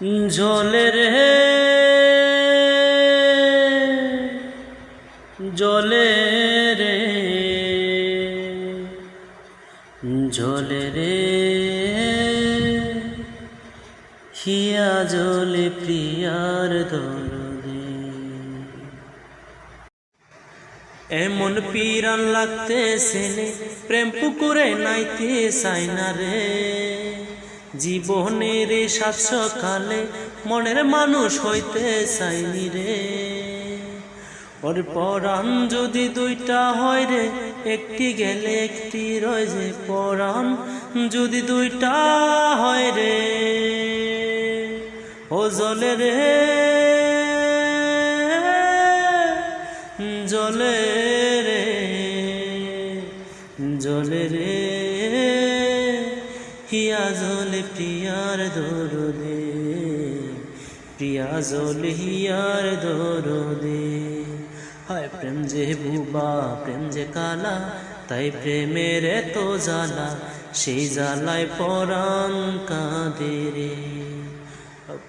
জলে রে জলে রে জলে রে হিয়া জলে প্রিয়ার দরদে। এমন পিরান লাগতে সেনে প্রেম পুকুরে নাইতে চাই না রে। জীবনের সাত সকালে মনের মানুষ হইতে চাইনি রে। ওর পরাণ যদি দুইটা হয় রে, একটি গেলে একটি রয় যে পরাণ। যদি দুইটা হয় রে, ও জলে রে জলে রে জলে রে। হিয়া জলে প্রিয়ার দরদে? প্রিয়া জলে হিয়ার দরদে? হায় প্রেম যে বুবা, প্রেম যে কালা, তাই প্রেমের এত জ্বালা, সেই জ্বালায় পরাণ কাঁদে রে।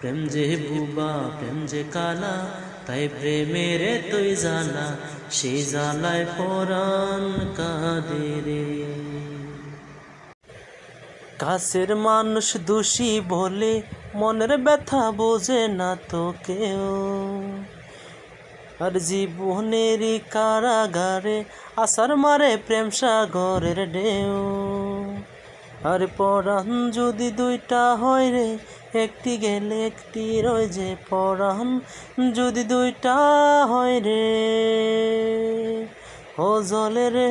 প্রেম যে বুবা, প্রেম যে কালা, তাই প্রেমের তুই জ্বালা, সেই জ্বালায় পরাণ কাঁদে রে। কাছের মানুষ দোষী বলে মনের ব্যথা বোঝে না তো কেউ। আর জীবনের কারাগারে আসার মারে প্রেম সাগরের ঢেউ। আর পরাণ যদি দুইটা হয় রে, একটি গেলে একটি রয় যে পরাণ যদি দুইটা হয় রে, ও জলে রে।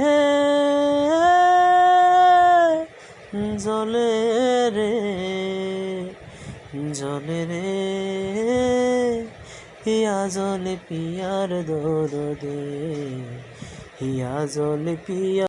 জলে রে জলে রে। হিয়া জলে পিয়ার দরদে হিয়া জলে পিয়া